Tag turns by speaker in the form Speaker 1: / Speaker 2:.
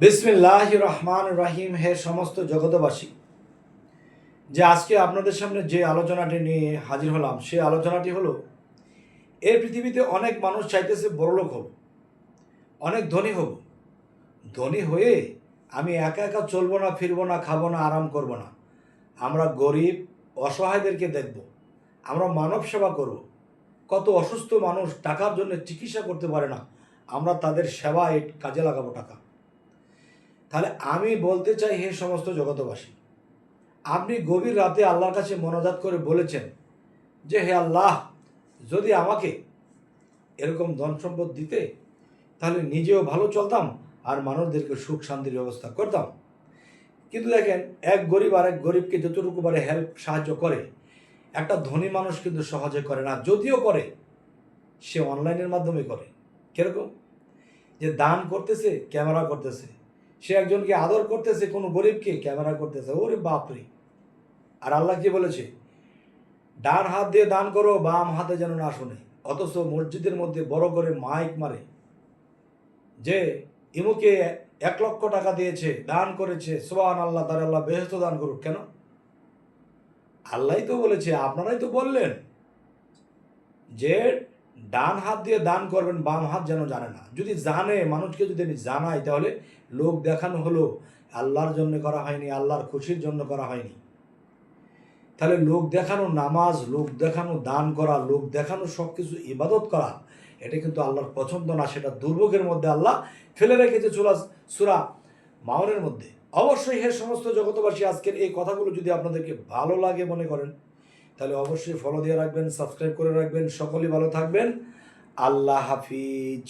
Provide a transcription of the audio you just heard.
Speaker 1: বিসমিল্লাহ রহমান রাহিম হে সমস্ত জগতবাসী যে আজকে আপনাদের সামনে যে আলোচনাটি নিয়ে হাজির হলাম, সেই আলোচনাটি হলো এই পৃথিবীতে অনেক মানুষ চাইতেছে বড়লোক হব, অনেক ধনী হব। ধনী হয়ে আমি একা একা চলবো না, ফিরবো না, খাব না, আরাম করব না। আমরা গরিব, অসহায়দেরকে দেখব, আমরা মানব সেবা করব। কত অসুস্থ মানুষ টাকার জন্য চিকিৎসা করতে পারে না, আমরা তাদের সেবায় কাজে লাগাবো টাকা। তাহলে আমি বলতে চাই হে সমস্ত জগতবাসী আপনি গভীর রাতে আল্লাহর কাছে মনোজাত করে বলেছেন যে, হে আল্লাহ, যদি আমাকে এরকম ধন সম্পদ দিতে, তাহলে নিজেও ভালো চলতাম আর মানুষদেরকে সুখ শান্তির ব্যবস্থা করতাম। কিন্তু দেখেন, এক গরিব আর এক গরিবকে যতটুকু পারে হেল্প সাহায্য করে। একটা ধনী মানুষ কিন্তু সহজে করে না, যদিও করে, সে অনলাইনের মাধ্যমে করে। কীরকম? যে দান করতেছে ক্যামেরা করতেছে। সে একজনকে আদর করতেছে, কোনো গরিবকে ক্যামেরা করতেছে, ওরে বাপরে। আর আল্লাহ কি বলেছে? ডান হাত দিয়ে দান করো, বাম হাতে যেন না শোনে। অথচ মসজিদের মধ্যে বড় করে মাইক মারে। যে ইমুকে এক লক্ষ টাকা দিয়েছে, দান করেছে সোহান আল্লাহ তার আল্লাহ বেহস্ত দান করুক, কেন? আল্লাহ তো বলেছে, আপনারাই তো বললেন যে ডান হাত দিয়ে দান করবেন, বাম হাত যেন জানে না। যদি জানে, মানুষকে যদি আমি জানাই, তাহলে লোক দেখানো হলো, আল্লাহর জন্য করা হয়নি, আল্লাহর খুশির জন্য করা হয়নি। তাহলে লোক দেখানো নামাজ, লোক দেখানো দান করা, লোক দেখানো সব কিছু ইবাদত করা, এটা কিন্তু আল্লাহর পছন্দ না, সেটা দুর্ভোগের মধ্যে আল্লাহ ফেলে রেখেছে চুরা সুরা মাউনের মধ্যে। অবশ্যই হে সমস্ত জগতবাসী আজকের এই কথাগুলো যদি আপনাদেরকে ভালো লাগে মনে করেন তাহলে অবশ্যই ফলো দিয়ে রাখবেন সাবস্ক্রাইব করে রাখবেন। সকলেই ভালো থাকবেন। আল্লাহ হাফিজ।